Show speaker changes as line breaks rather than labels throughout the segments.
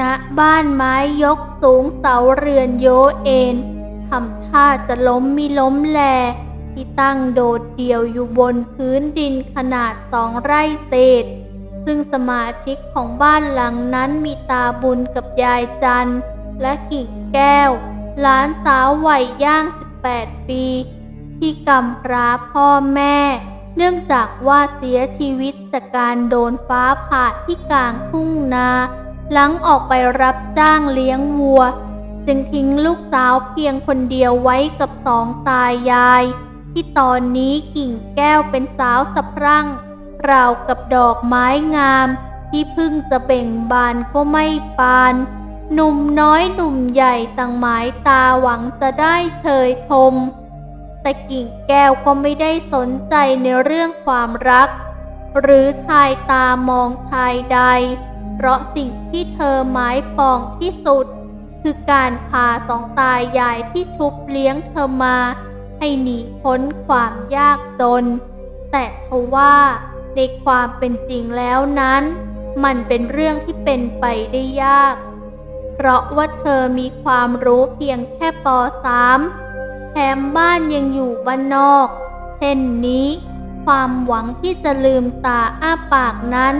ณบ้านไม้ยกสูงเสาเรือนโยเอ็นทำท่าจะล้มมิล้มแล ที่ตั้งโดดเดี่ยวอยู่บนพื้นดินขนาดสองไร่เศษ ซึ่งสมาชิกของบ้านหลังนั้นมีตาบุญกับยายจันและกิ่งแก้ว หลานสาววัยย่าง 18 ปี ที่กำพร้าพ่อแม่ เนื่องจากว่าเสียชีวิตจากการโดนฟ้าผ่าที่กลางทุ่งนา หลังออกไปรับจ้างเลี้ยงวัว จึงทิ้งลูกสาวเพียงคนเดียวไว้กับสองตายาย ที่ตอนนี้กิ่งแก้วเป็นสาวสะพรั่งราวกับดอกไม้งาม ที่พึ่งจะเบ่งบานก็ไม่ปาน หนุ่มน้อยหนุ่มใหญ่ต่างหมายตาหวังจะได้เชยชม แต่กิ่งแก้วก็ไม่ได้สนใจในเรื่องความรัก หรือชายตามองชายใด เพราะสิ่งที่เธอหมายปองที่สุด คือการพาสองตายายที่ชุบเลี้ยงเธอมา ให้หนีพ้นความยากจน แต่ทว่าในความเป็นจริงแล้วนั้น มันเป็นเรื่องที่เป็นไปได้ยาก เพราะว่าเธอมีความรู้เพียงแค่ป .3 แถมบ้านยังอยู่บ้านนอก เช่นนี้ ความหวังที่จะลืมตาอ้าปากนั้น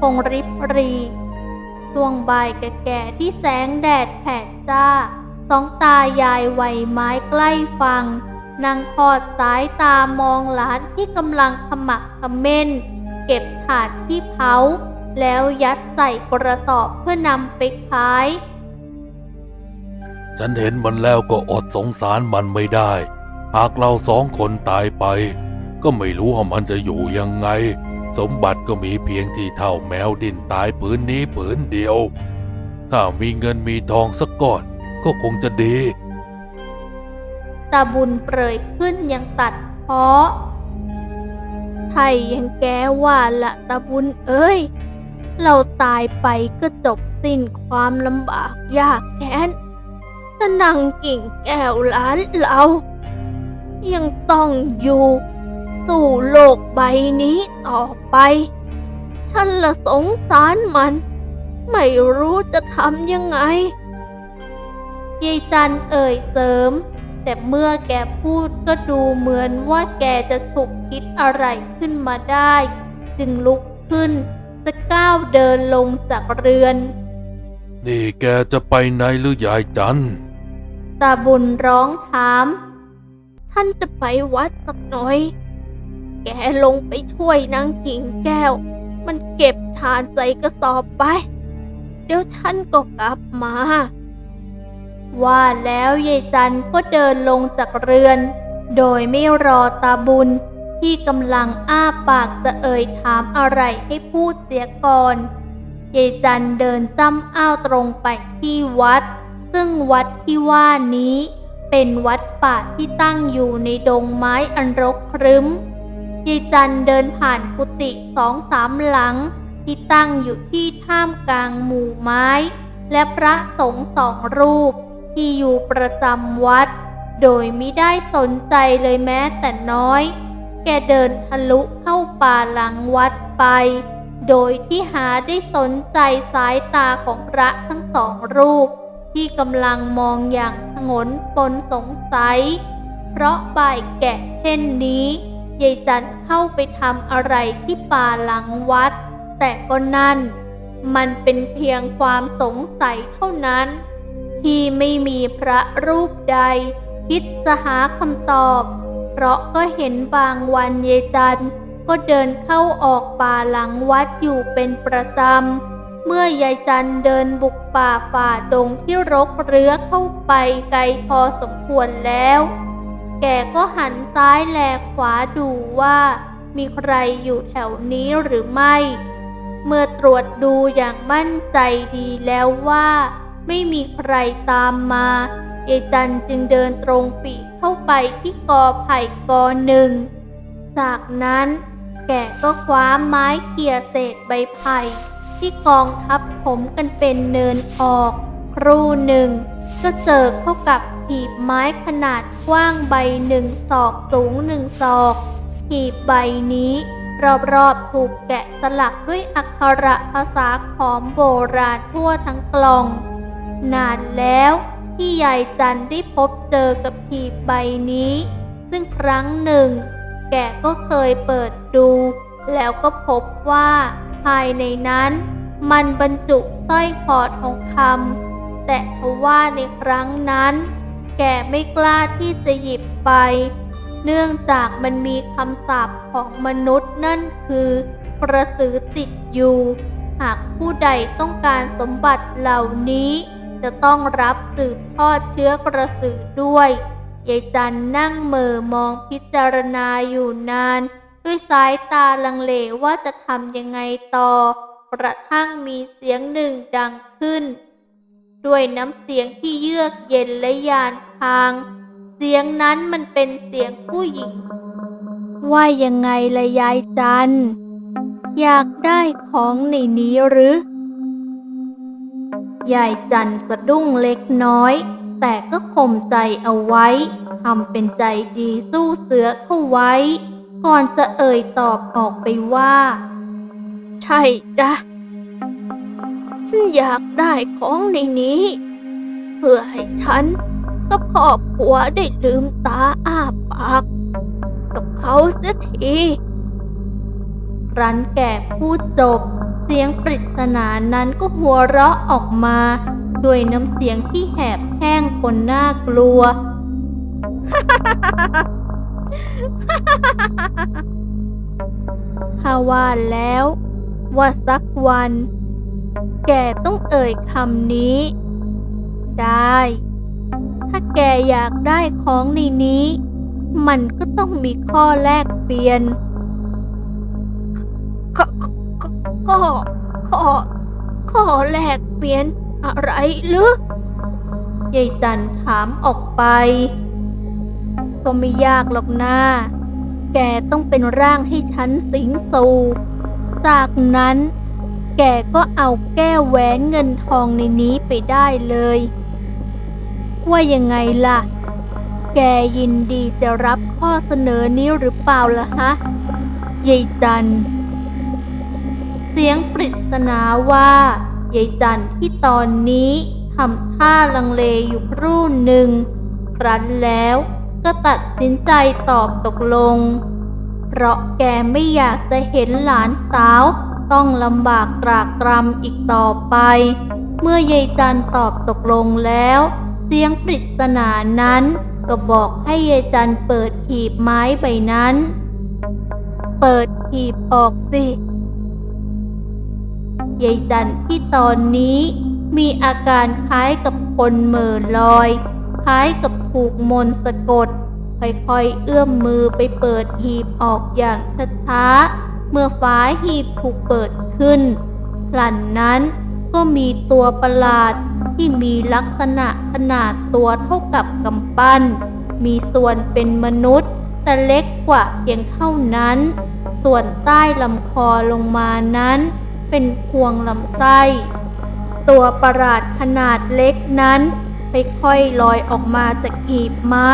คงริบหรี วงบ่ายแก่ๆที่แสงแดดแผดจ้า สองตายายวัยไม้ใกล้ฟังนางทอดสายตามองหลานที่กำลังขมักขม้น เก็บถาดที่เผาแล้วยัดใส่กระสอบเพื่อนำไปขาย
ฉันเห็นมันแล้วก็อดสงสารมันไม่ได้ หากเราสองคนตายไป ก็ไม่รู้ว่ามันจะอยู่ยังไง สมบัติก็มีเพียงที่เท่าแมวดินตายผืนนี้ผืนเดียว ถ้ามีเงินมีทองสักก้อนก็คงจะดี
ตาบุญเปรยขึ้นยังตัดเพาะไทยยังแกว่าละตาบุญเอ้ย เราตายไปก็จบสิ้นความลำบากยากแค้นนังกิ่งแก้วล้านเรา ยังต้องอยู่ สู่โลกใบนี้ต่อไป ฉันละสงสารมัน ไม่รู้จะทำยังไงยายจันเอ่ยเสริม แต่เมื่อแกพูดก็ดูเหมือนว่าแกจะฉุกคิดอะไรขึ้นมาได้ จึงลุกขึ้น จะก้าวเดินลงจากเรือน
นี่แกจะไปไหนหรือยายจัน
ตาบุญร้องถาม ท่านจะไปวัดสักหน่อย แกลงไปช่วยนางกิ่งแก้ว มันเก็บทานใส่กระสอบไป เดี๋ยวฉันก็กลับมา ว่าแล้วยายจันก็เดินลงจากเรือน โดยไม่รอตาบุญที่กำลังอ้าปากจะเอ่ยถามอะไรให้พูดเสียก่อนยายจันเดินจ้ำอ้าวตรงไปที่วัด ซึ่งวัดที่ว่านี้ เป็นวัดป่าที่ตั้งอยู่ในดงไม้อันรกครึ้ม ยายจันเดินผ่านกุฏิสองสามหลัง ที่ตั้งอยู่ที่ท่ามกลางหมู่ไม้ และพระสงฆ์สองรูป ที่อยู่ประจำวัด โดยไม่ได้สนใจเลยแม้แต่น้อย แกเดินทะลุเข้าป่าหลังวัดไป โดยที่หาได้สนใจสายตาของพระทั้งสองรูป ที่กำลังมองอย่างสงนปนสงสัย เพราะบ่ายแก่เช่นนี้ ยายจันเข้าไปทำอะไรที่ป่าหลังวัด แต่ก็นั่น มันเป็นเพียงความสงสัยเท่านั้น ที่ไม่มีพระรูปใด คิดจะหาคำตอบ เพราะก็เห็นบางวันยายจันก็เดินเข้าออกป่าหลังวัดอยู่เป็นประจำ เมื่อยายจันเดินบุกป่าฝ่าดงที่รกเรื้อเข้าไปไกลพอสมควรแล้ว แกก็หันซ้ายแลขวาดูว่ามีใครอยู่แถวนี้หรือไม่ เมื่อตรวจดูอย่างมั่นใจดีแล้วว่า ไม่มีใครตามมาเยายจันจึงเดินตรงปีกเข้าไปที่กอไผ่กอหนึ่ง จากนั้นแกก็คว้าไม้เขี่ยเศษใบไผ่ที่กองทับผมกันเป็นเนินออก ครู่หนึ่ง ก็เจอเข้ากับ หีบไม้ขนาดกว้างใบหนึ่งศอกสูงหนึ่งศอกหีบใบนี้ รอบๆถูกแกะสลักด้วยอักขระภาษาขอมโบราณทั่วทั้งกล่อง นานแล้วที่ยายจันได้พบเจอกับหีบใบนี้ ซึ่งครั้งหนึ่ง แกก็เคยเปิดดู แล้วก็พบว่าภายในนั้น มันบรรจุสร้อยคอทองคำแต่ทว่าในครั้งนั้น แก่ไม่กล้าที่จะหยิบไป เนื่องจากมันมีคำสาปของมนุษย์นั่นคือกระสือติดอยู่ หากผู้ใดต้องการสมบัติเหล่านี้ จะต้องรับสืบทอดเชื้อกระสือด้วยยายจันนั่งเม่อมองพิจารณาอยู่นาน ด้วยสายตาลังเลว่าจะทำยังไงต่อกระทั่งมีเสียงหนึ่งดังขึ้น ด้วยน้ำเสียงที่เยือกเย็นและยาน พาง เสียงนั้นมันเป็นเสียงผู้หญิง ว่ายังไงละยายจัน อยากได้ของในนี้หรือยายจันสะดุ้งเล็กน้อย แต่ก็ข่มใจเอาไว้ทำเป็นใจดีสู้เสือเข้าไว้ ก่อนจะเอ่ยตอบออกไปว่า ใช่จ้ะฉันอยากได้ของในนี้ เพื่อให้ฉัน กับครอบครัวได้ลืมตาอ้าปาก กับเขาเสียทีรันแก่พูดจบ เสียงปริศนานั้นก็หัวเราะออกมาด้วยน้ำเสียงที่แหบแห้งคนน่ากลัว ข้าว่าแล้วว่าสักวัน แกต้องเอ่ยคำนี้ ได้ ถ้าแกอยากได้ของในนี้ มันก็ต้องมีข้อแลกเปลี่ยน ก็ก็ข้อข้อแลกเปลี่ยนอะไรหรือยายจันถามออกไป ก็ไม่ยากหรอกนะ แกต้องเป็นร่างให้ฉันสิงสู่ จากนั้น แกก็เอาแก้วแหวนเงินทองในนี้ไปได้เลย ว่ายังไงล่ะ แกยินดีจะรับข้อเสนอนี้หรือเปล่าล่ะฮะยายจัน เสียงปริศนาว่ายายจันที่ตอนนี้ทำท่าลังเลอยู่ครู่หนึ่ง ครั้นแล้วก็ตัดสินใจตอบตกลง เพราะแกไม่อยากจะเห็นหลานสาวต้องลำบากตรากตรำอีกต่อไป เมื่อยายจันตอบตกลงแล้ว เสียงปริศนานั้น ก็บอกให้ยายจันเปิดหีบไม้ใบนั้น เปิดหีบออกสิยายจันที่ตอนนี้มีอาการคล้ายกับคนเหม่อลอย คล้ายกับถูกมนสะกด ค่อยๆเอื้อมมือไปเปิดหีบออกอย่างช้าๆ เมื่อฝาหีบถูกเปิดขึ้นพลันนั้นก็มีตัวประหลาด ที่มีลักษณะขนาดตัวเท่ากับกำปั้น มีส่วนเป็นมนุษย์ แต่เล็กกว่าเพียงเท่านั้น ส่วนใต้ลำคอลงมานั้น เป็นพวงลำไส้ ตัวประหลาดขนาดเล็กนั้นค่อยๆลอยออกมาจากหีบไม้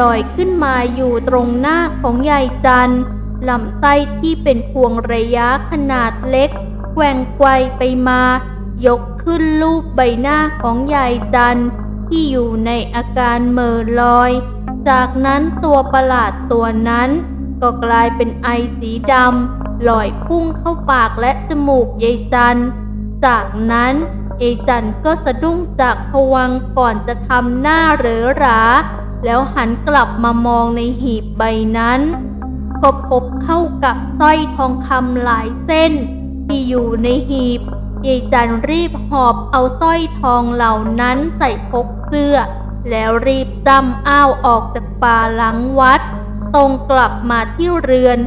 ลอยขึ้นมาอยู่ตรงหน้าของยายจันลำไส้ที่เป็นพวงระยะขนาดเล็กแกว่งไกวไปมายก ขึ้นรูปใบหน้าของยายจันที่อยู่ในอาการเม่อลอย จากนั้นตัวประหลาดตัวนั้น ก็กลายเป็นไอสีดำลอยพุ่งเข้าปากและจมูกยายจัน จากนั้นยายจันก็สะดุ้งจากผวังก่อนจะทำหน้าเหรอหรา แล้วหันกลับมามองในหีบใบนั้นก็พบเข้ากับสร้อยทองคำหลายเส้นที่อยู่ในหีบ ยายจันรีบหอบเอาสร้อยทองเหล่านั้นใส่พกเสื้อ แล้วรีบจำอ้าวออกจากป่าหลังวัด ตรงกลับมาที่เรือน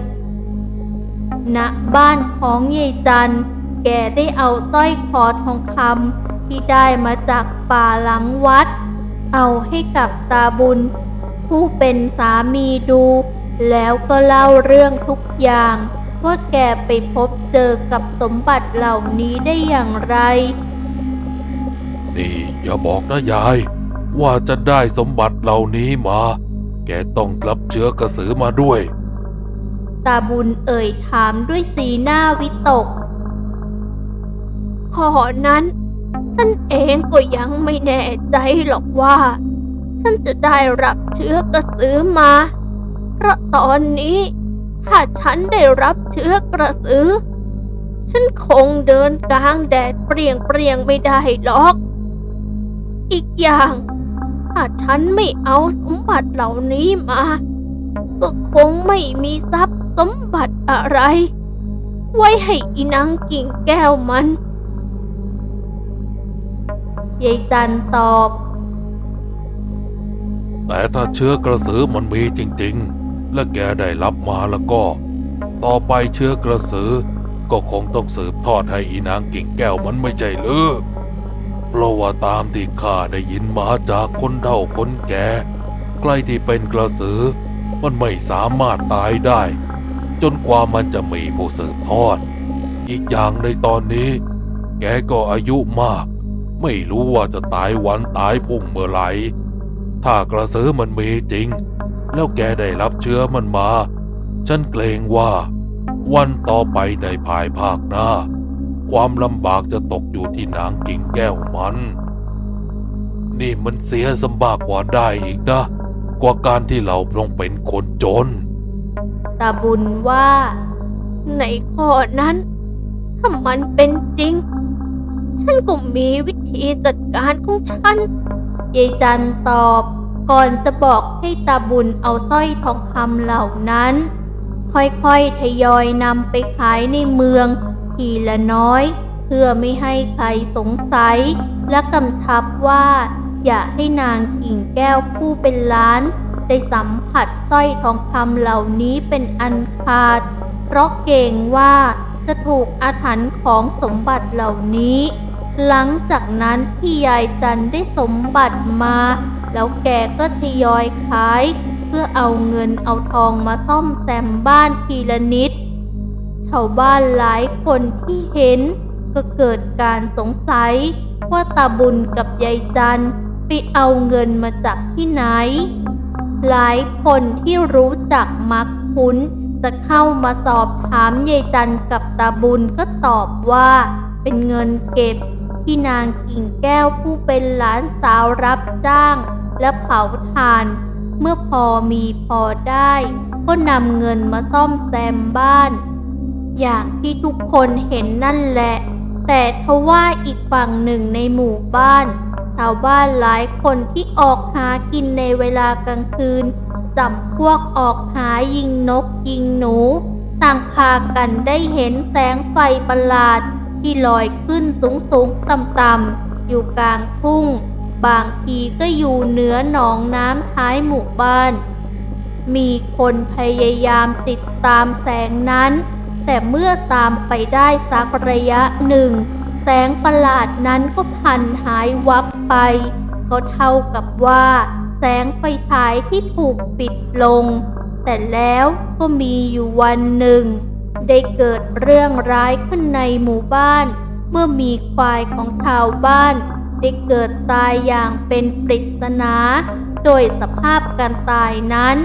ณบ้านของยายจัน แกได้เอาสร้อยคอทองคำที่ได้มาจากป่าหลังวัด เอาให้กับตาบุญ ผู้เป็นสามีดู แล้วก็เล่าเรื่องทุกอย่าง ว่าแกไปพบเจอกับสมบัติเหล่านี้ได้อย่างไร
นี่อย่าบอกนะยาย ว่าจะได้สมบัติเหล่านี้มา แกต้องรับเชื้อกระสือมาด้วย
ตาบุญเอ่ยถามด้วยสีหน้าวิตกข้อนั้นฉันเองก็ยังไม่แน่ใจหรอกว่า ฉันจะได้รับเชื้อกระสือมา เพราะตอนนี้ ถ้าฉันได้รับเชื้อกระสือ ฉันคงเดินกลางแดดเปรียงเปรียงไม่ได้หรอก อีกอย่าง ถ้าฉันไม่เอาสมบัติเหล่านี้มา ก็คงไม่มีทรัพย์สมบัติอะไร ไว้ให้อีนางกิ่งแก้วมันยายจันตอบ
แต่ถ้าเชื้อกระสือมันมีจริง ๆ และแกได้รับมาแล้วก็ ต่อไปเชื้อกระสือ ก็คงต้องสืบทอดให้อีนางกิ่งแก้วมันไม่ใช่หรือเพราะว่าตามที่ข้าได้ยินมาจากคนเฒ่าคนแก่ใกล้ที่เป็นกระสือ มันไม่สามารถตายได้ จนกว่ามันจะมีผู้สืบทอด อีกอย่างในตอนนี้ แกก็อายุมาก ไม่รู้ว่าจะตายวันตายพุ่งเมื่อไหร่ถ้ากระสือมันมีจริง แล้วแกได้รับเชื้อมันมา ฉันเกรงว่า วันต่อไปในภายภาคหน้า ความลำบากจะตกอยู่ที่นางกิ่งแก้วมัน นี่มันเสียสำบากกว่าได้อีกนะ กว่าการที่เราต้องเป็นคนจน
ตาบุญว่า ในข้อนั้น ถ้ามันเป็นจริง ฉันก็มีวิธีจัดการของฉันยายจันตอบ ก่อนจะบอกให้ตาบุญเอาสร้อยทองคำเหล่านั้น ค่อยๆทยอยนำไปขายในเมือง ทีละน้อย เพื่อไม่ให้ใครสงสัย และกำชับว่า อย่าให้นางกิ่งแก้วผู้เป็นล้าน ได้สัมผัสสร้อยทองคำเหล่านี้เป็นอันขาด เพราะเกรงว่าจะถูกอาถรรพ์ของสมบัติเหล่านี้ หลังจากนั้นที่ยายจันได้สมบัติมา แล้วแกก็ทยอยขาย เพื่อเอาเงินเอาทองมาซ่อมแซมบ้านทีละนิดชาวบ้านหลายคนที่เห็น ก็เกิดการสงสัย ว่าตาบุญกับยายจันไปเอาเงินมาจากที่ไหน หลายคนที่รู้จักมักคุ้นจะเข้ามาสอบถามยายจันกับตาบุญก็ตอบว่า เป็นเงินเก็บที่นางกิ่งแก้วผู้เป็นหลานสาวรับจ้าง และเผาถ่าน เมื่อพอมีพอได้ ก็นำเงินมาซ่อมแซมบ้าน อย่างที่ทุกคนเห็นนั่นแหละ แต่ทว่าอีกฝั่งหนึ่งในหมู่บ้านชาวบ้านหลายคนที่ออกหากินในเวลากลางคืนจำพวกออกหายิงนกยิงหนู ต่างพากันได้เห็นแสงไฟประหลาดที่ลอยขึ้นสูงสูงต่ำต่ำๆอยู่กลางทุ่ง บางทีก็อยู่เหนือหนองน้ำท้ายหมู่บ้าน มีคนพยายามติดตามแสงนั้น แต่เมื่อตามไปได้สักระยะหนึ่ง แสงประหลาดนั้นก็พันหายวับไป ก็เท่ากับว่า แสงไฟฉายที่ถูกปิดลง แต่แล้วก็มีอยู่วันหนึ่ง ได้เกิดเรื่องร้ายขึ้นในหมู่บ้าน เมื่อมีควายของชาวบ้าน ได้เกิดตายอย่างเป็นปริศนา โดยสภาพการตายนั้น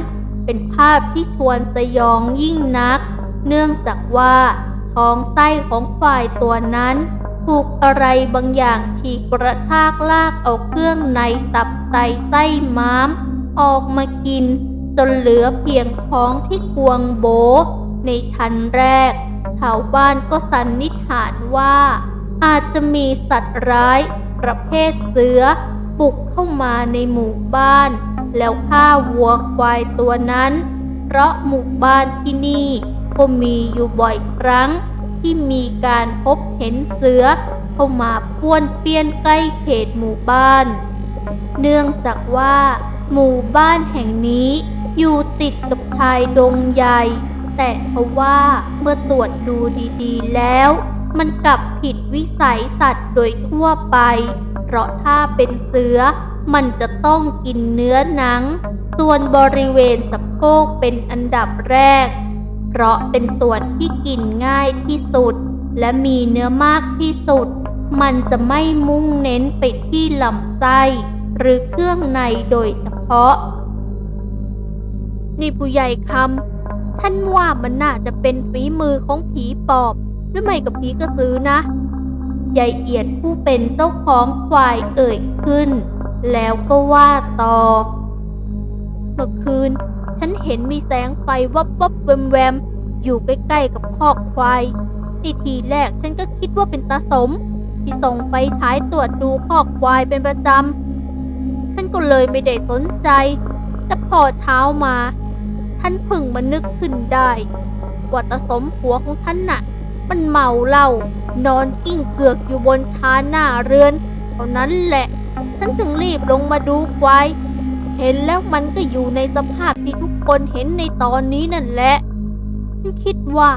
เป็นภาพที่ชวนสยองยิ่งนัก เนื่องจากว่าท้องไส้ของควายตัวนั้น ถูกอะไรบางอย่างฉีกกระชากลากเอาเครื่องในตับไตไส้ม้าม ออกมากิน จนเหลือเพียงท้องที่กวงโบ ในชั้นแรกชาวบ้านก็สันนิษฐานว่า อาจจะมีสัตว์ร้าย ประเภทเสือบุกเข้ามาในหมู่บ้าน แล้วฆ่าวัวควายตัวนั้น เพราะหมู่บ้านที่นี่ก็มีอยู่บ่อยครั้ง ที่มีการพบเห็นเสือเข้ามาป้วนเปี้ยนใกล้เขตหมู่บ้าน เนื่องจากว่า หมู่บ้านแห่งนี้อยู่ติดกับชายดงใหญ่ แต่ทว่าเมื่อตรวจดูดีๆแล้ว มันกลับผิดวิสัยสัตว์โดยทั่วไป เพราะถ้าเป็นเสือ มันจะต้องกินเนื้อหนัง ส่วนบริเวณสะโพกเป็นอันดับแรก เพราะเป็นส่วนที่กินง่ายที่สุด และมีเนื้อมากที่สุด มันจะไม่มุ่งเน้นไปที่ลำไส้หรือเครื่องในโดยเฉพาะ นี่ผู้ใหญ่คำฉันว่ามันน่าจะเป็นฝีมือของผีปอบ หรือไม่กับผีกระสือนะยายเอียดผู้เป็นเจ้าของควายเอ่ยขึ้น แล้วก็ว่าต่อ เมื่อคืน ฉันเห็นมีแสงไฟวับวับแวมแวมอยู่ใกล้ๆกับคอกควายในทีแรกฉันก็คิดว่าเป็นตาสม ที่ส่งไฟฉายตรวจดูคอกควายเป็นประจำ ฉันก็เลยไม่ได้สนใจ แต่พอเช้ามา ฉันพึ่งมานึกขึ้นได้ ว่าตาสมผัวของฉันน่ะ มันเมาเหล้านอนกิ้งเกือกอยู่บนชานหน้าเรือนเท่านั้นแหละฉันจึงรีบลงมาดูควายเห็นแล้วมันก็อยู่ในสภาพที่ทุกคนเห็นในตอนนี้นั่นแหละฉันคิดว่า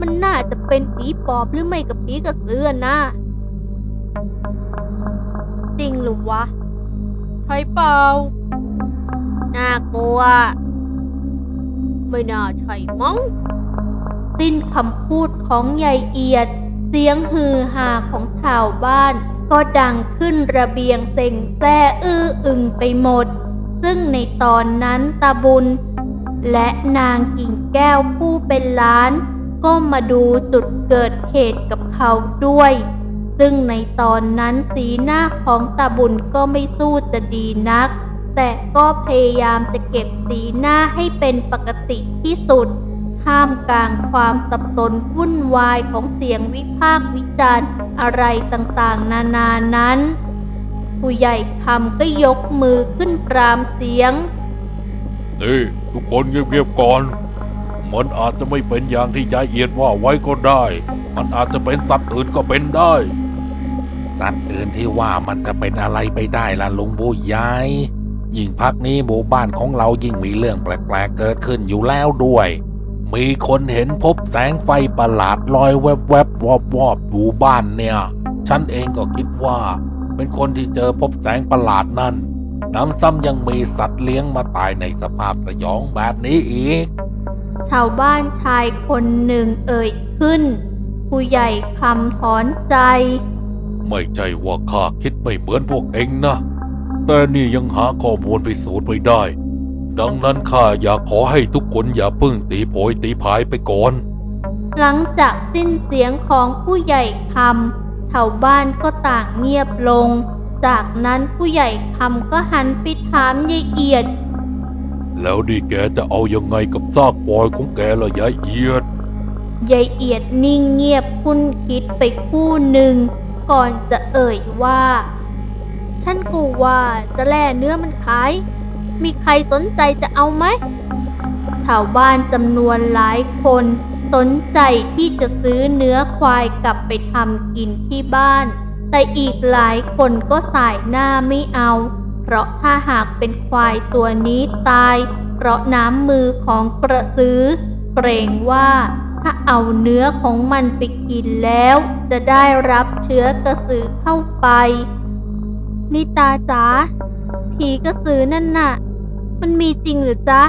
มันน่าจะเป็นผีปอบหรือไม่กับผีกระสือนะจริงหรือวะใช่เปล่าน่ากลัว ไม่น่าใช่มั้ง สิ้นคำพูดของยายเอียด เสียงฮือฮาของชาวบ้าน ก็ดังขึ้นระเบียงเซ็งแซ่อื้ออึงไปหมด ซึ่งในตอนนั้นตาบุญ และนางกิ่งแก้วผู้เป็นล้าน ก็มาดูจุดเกิดเหตุกับเขาด้วย ซึ่งในตอนนั้นสีหน้าของตาบุญก็ไม่สู้จะดีนัก แต่ก็พยายามจะเก็บสีหน้าให้เป็นปกติที่สุด ท่ามกลางความสับสนวุ่นวายของเสียงวิพากษ์วิจารณ์อะไรต่างๆ นานานั้น ผู้ใหญ่คำก็ยกมือขึ้นปรามเสียง
นี่ทุกคนเงียบๆก่อน มันอาจจะไม่เป็นอย่างที่ยายเอียดว่าไว้ก็ได้ มันอาจจะเป็นสัตว์อื่นก็เป็นได้
สัตว์อื่นที่ว่ามันจะเป็นอะไรไปได้ล่ะลุงบูยายยิ่งพักนี้หมู่บ้านของเรายิ่งมีเรื่องแปลกๆเกิดขึ้นอยู่แล้วด้วย มีคนเห็นพบแสงไฟประหลาดลอยแวบๆวอบๆอยู่บ้านเนี่ย ฉันเองก็คิดว่า เป็นคนที่เจอพบแสงประหลาดนั่น น้ำซ้ำยังมีสัตว์เลี้ยงมาตายในสภาพสยองแบบนี้อีก
ชาวบ้านชายคนหนึ่งเอ่ยขึ้น ผู้ใหญ่คำถอนใจ
ไม่ใช่ว่าข้าคิดไม่เหมือนพวกเองนะ แต่นี่ยังหาข้อมูลพิสูจน์ไม่ได้ ดังนั้นข้าอยากขอให้ทุกคนอย่าเพิ่งตีโพยตีพายไปก่อน
หลังจากสิ้นเสียงของผู้ใหญ่คำชาวบ้านก็ต่างเงียบลง จากนั้นผู้ใหญ่คำก็หันไปถามยายเอียด
แล้วดีแกจะเอายังไงกับซากปอยของแกล่ะยายเอียด
ยายเอียดนิ่งเงียบคุ้นคิดไปครู่หนึ่ง ก่อนจะเอ่ยว่า ฉันก็ว่าจะแล่เนื้อมันขาย มีใครสนใจจะเอาไหมชาวบ้านจำนวนหลายคนสนใจที่จะซื้อเนื้อควายกลับไปทำกินที่บ้าน แต่อีกหลายคนก็สายหน้าไม่เอา เพราะถ้าหากเป็นควายตัวนี้ตาย เพราะน้ำมือของกระสือเกรงว่าถ้าเอาเนื้อของมันไปกินแล้ว จะได้รับเชื้อกระสือเข้าไป นิตาจ๋าผีกระสือนั่นน่ะ มันมีจริงหรือจ๊ะ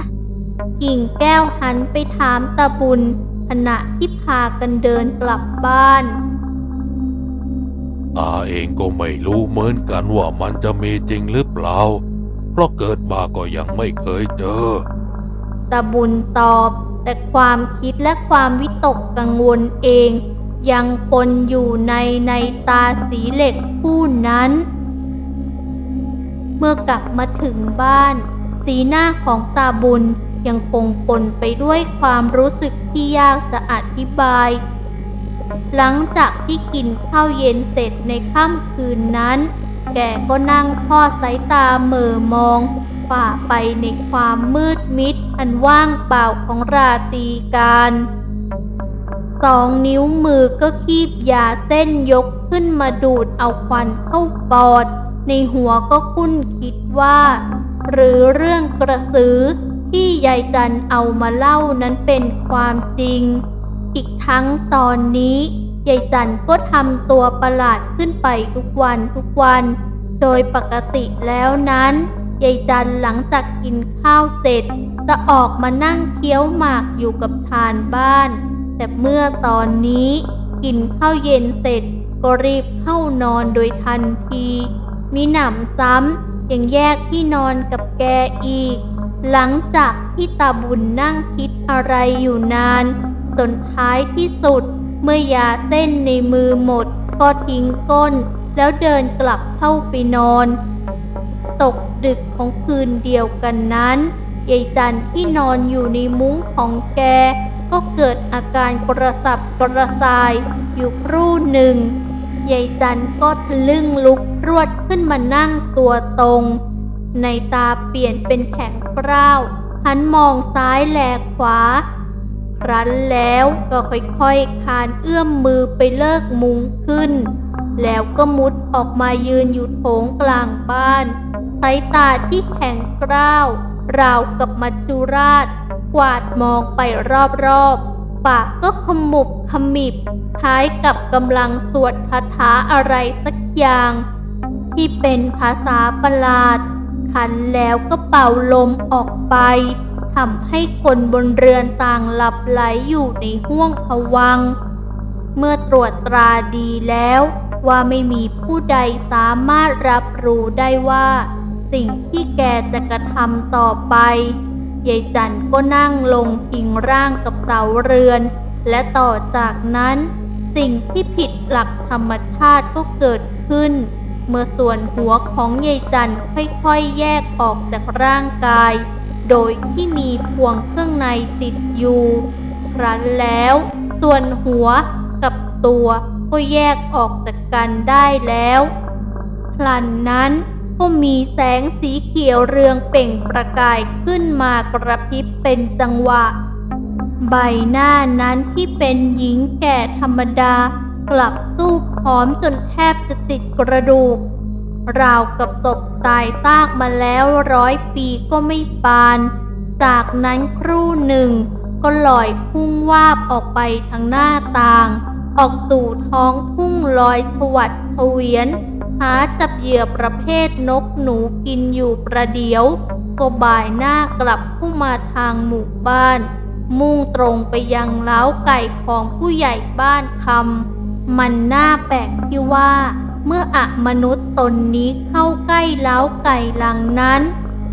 กิ่งแก้วหันไปถามตาบุญ ขณะที่พากันเดินกลับบ้าน
ตาเองก็ไม่รู้เหมือนกันว่ามันจะมีจริงหรือเปล่า เพราะเกิดมาก็ยังไม่เคยเจอ
ตาบุญตอบ แต่ความคิดและความวิตกกังวลเอง ยังปนอยู่ในในตาสีเหล็กผู้นั้น เมื่อกลับมาถึงบ้าน สีหน้าของตาบุญยังคงปนไปด้วยความรู้สึกที่ยากจะอธิบาย หลังจากที่กินข้าวเย็นเสร็จในค่ำคืนนั้น แกก็นั่งทอดสายตาเหม่อมอง ฝ่าไปในความมืดมิดอันว่างเปล่าของราตรีการสองนิ้วมือก็คีบยาเส้นยกขึ้นมาดูดเอาควันเข้าปอด ในหัวก็คุ้นคิดว่า หรือเรื่องกระสือที่ยายจันเอามาเล่านั้นเป็นความจริง อีกทั้งตอนนี้ยายจันก็ทำตัวประหลาดขึ้นไปทุกวันทุกวัน โดยปกติแล้วนั้นยายจันหลังจากกินข้าวเสร็จ จะออกมานั่งเคี้ยวหมากอยู่กับชานบ้าน แต่เมื่อตอนนี้กินข้าวเย็นเสร็จก็รีบเข้านอนโดยทันที มีหนำซ้ำ ยังแยกที่นอนกับแกอีก หลังจากที่ตาบุญนั่งคิดอะไรอยู่นานจนท้ายที่สุด เมื่อยาเส้นในมือหมด ก็ทิ้งก้น แล้วเดินกลับเข้าไปนอน ตกดึกของคืนเดียวกันนั้นยายจันที่นอนอยู่ในมุ้งของแก ก็เกิดอาการกระสับกระส่ายอยู่ครู่หนึ่งยายจันก็ทะลึ่งลุก รวดขึ้นมานั่งตัวตรง ในตาเปลี่ยนเป็นแข็งกร้าวหันมองซ้ายแลขวา ครั้นแล้วก็ค่อยๆคานเอื้อมมือไปเลิกมุงขึ้น แล้วก็มุดออกมายืนอยู่โถงกลางบ้าน สายตาที่แข็งกร้าว ราวกับมัจจุราช กวาดมองไปรอบๆปากก็ขมุบขมิบคล้ายกับกำลังสวดคาถาอะไรสักอย่าง ที่เป็นภาษาประหลาด ขันแล้วก็เป่าลมออกไปทำให้คนบนเรือนต่างหลับไหลอยู่ในห้วงผวัง เมื่อตรวจตราดีแล้วว่าไม่มีผู้ใดสามารถรับรู้ได้ว่า สิ่งที่แกจะกระทำต่อไปยายจันก็นั่งลงพิงร่างกับเสาเรือน และต่อจากนั้น สิ่งที่ผิดหลักธรรมชาติก็เกิดขึ้น เมื่อส่วนหัวของยายจันค่อยๆแยกออกจากร่างกาย โดยที่มีพวงเครื่องในติดอยู่ครั้นแล้ว ส่วนหัวกับตัวก็แยกออกจากกันได้แล้วพลันนั้นก็มีแสงสีเขียวเรืองเปล่งประกายขึ้นมากระพริบเป็นจังหวะ ใบหน้านั้นที่เป็นหญิงแก่ธรรมดา กลับสู้ผอมจนแทบจะติดกระดูก ราวกับศพตายซากมาแล้วร้อยปีก็ไม่ปาน จากนั้นครู่หนึ่ง ก็ลอยพุ่งวาบออกไปทางหน้าต่าง ออกสู่ท้องทุ่งลอยทวัดเฉวียน หาจับเหยื่อประเภทนกหนูกินอยู่ประเดียว ก็บ่ายหน้ากลับเข้ามาทางหมู่บ้าน มุ่งตรงไปยังเล้าไก่ของผู้ใหญ่บ้านคำ มันน่าแปลกที่ว่า เมื่ออะมนุษย์ตนนี้เข้าใกล้เล้าไก่หลังนั้น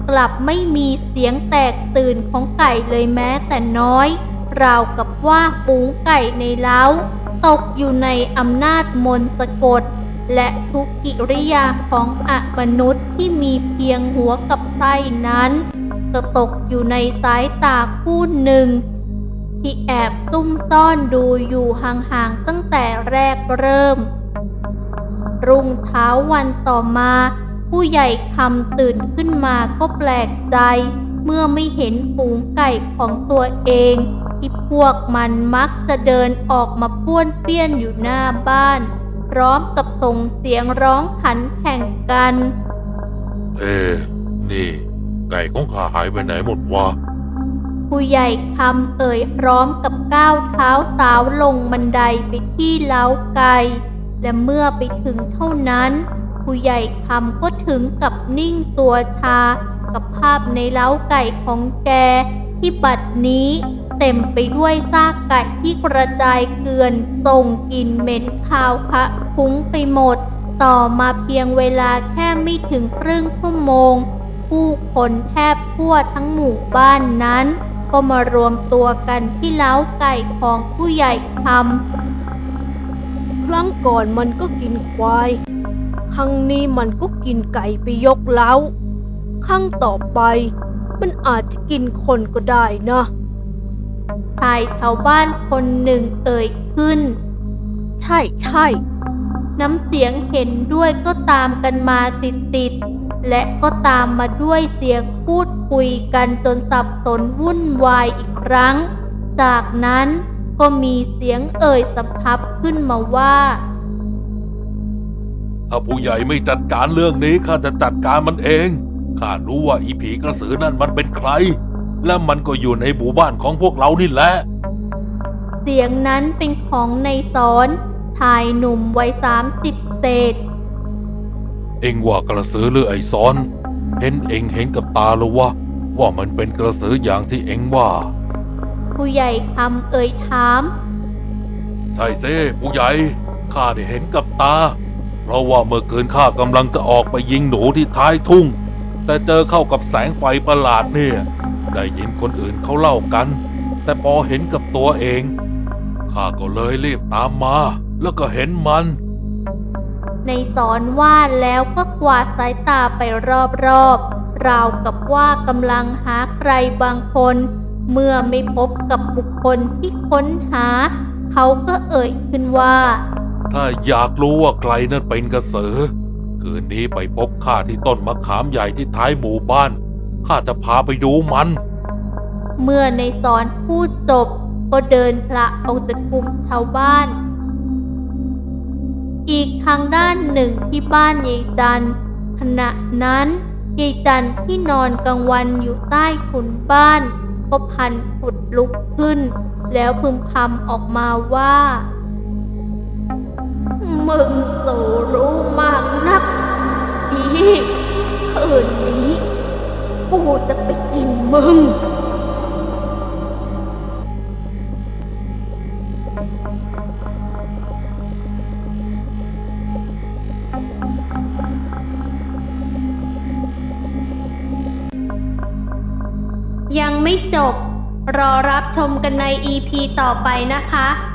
กลับไม่มีเสียงแตกตื่นของไก่เลยแม้แต่น้อย ราวกับว่าฝูงไก่ในเล้า ตกอยู่ในอำนาจมนต์สะกด และทุกกิริยาของอะมนุษย์ที่มีเพียงหัวกับไส้นั้น ก็ตกอยู่ในสายตาคู่หนึ่ง ที่แอบซุ่มซ่อนดูอยู่ห่างๆตั้งแต่แรกเริ่ม รุ่งเช้าวันต่อมา ผู้ใหญ่คำตื่นขึ้นมาก็แปลกใจ เมื่อไม่เห็นฝูงไก่ของตัวเอง ที่พวกมันมักจะเดินออกมาป้วนเปี้ยนอยู่หน้าบ้าน พร้อมกับส่งเสียงร้องขันแข่งกัน
เอ๊นี่ ไก่ของข้าหายไปไหนหมดวะ
ผู้ใหญ่คำเอ่ยพร้อมกับก้าวเท้าสาวลงบันไดไปที่เล้าไก่และเมื่อไปถึงเท่านั้น ผู้ใหญ่คำก็ถึงกับนิ่งตัวชา กับภาพในเล้าไก่ของแก ที่บัดนี้เต็มไปด้วยซากไก่ที่กระจายเกลื่อนส่งกลิ่นเหม็นคาวคะคุ้งไปหมด ต่อมาเพียงเวลาแค่ไม่ถึงครึ่งชั่วโมง ผู้คนแทบทั่วทั้งหมู่บ้านนั้น ก็มารวมตัวกันที่เล้าไก่ของผู้ใหญ่คำครั้งก่อนมันก็กินควาย ครั้งนี้มันก็กินไก่ไปยกเล้า ครั้งต่อไป มันอาจจะกินคนก็ได้นะชายชาวบ้านคนหนึ่งเอ่ยขึ้น ใช่ใช่ น้ำเสียงเห็นด้วยก็ตามกันมาติดติดๆ และก็ตามมาด้วยเสียงพูดคุยกันจนสับสนวุ่นวายอีกครั้ง จากนั้นก็มีเสียงเอ่ยสำทับขึ้นมาว่า
ถ้าผู้ใหญ่ไม่จัดการเรื่องนี้ข้าจะจัดการมันเอง ข้ารู้ว่าอีผีกระสือนั่นมันเป็นใคร และมันก็อยู่ในหมู่บ้านของพวกเรานี่แหละ
เสียงนั้นเป็นของในายสอนชายหนุ่มวัยสามสิบเศษ
เอ็งว่ากระสือหรือไอ้ซ้อน เห็นเอ็งเห็นกับตาหรือวะว่ามันเป็นกระสืออย่างที่เอ็งว่า
ผู้ใหญ่คำเอ่ยถาม
ใช่เซ่ผู้ใหญ่ข้าได้เห็นกับตา เพราะว่าเมื่อคืนข้ากำลังจะออกไปยิงหนูที่ท้ายทุ่ง แต่เจอเข้ากับแสงไฟประหลาดเนี่ย ได้ยินคนอื่นเขาเล่ากัน แต่พอเห็นกับตัวเองข้าก็เลยรีบตามมา แล้วก็เห็นมัน
ในสอนว่าแล้วก็กวาดสายตาไปรอบๆ ราวกับว่ากำลังหาใครบางคน เมื่อไม่พบกับบุคคลที่ค้นหา เขาก็เอ่ยขึ้นว่า
ถ้าอยากรู้ว่าใครนั่นเป็นกระสือ คืนนี้ไปพบข้าที่ต้นมะขามใหญ่ที่ท้ายหมู่บ้าน ข้าจะพาไปดูมัน
เมื่อในสอนพูดจบก็เดินพละออกจากกลุ่มชาวบ้าน อีกทางด้านหนึ่งที่บ้านยายจันขณะนั้นยายจันที่นอนกลางวันอยู่ใต้ถุนบ้าน ก็พันผุดลุกขึ้น แล้วพึมพำออกมาว่า มึงสู่รู้มากนักดีคืนนี้ กูจะไปกินมึง จบ รอรับชมกันใน EP ต่อไปนะคะ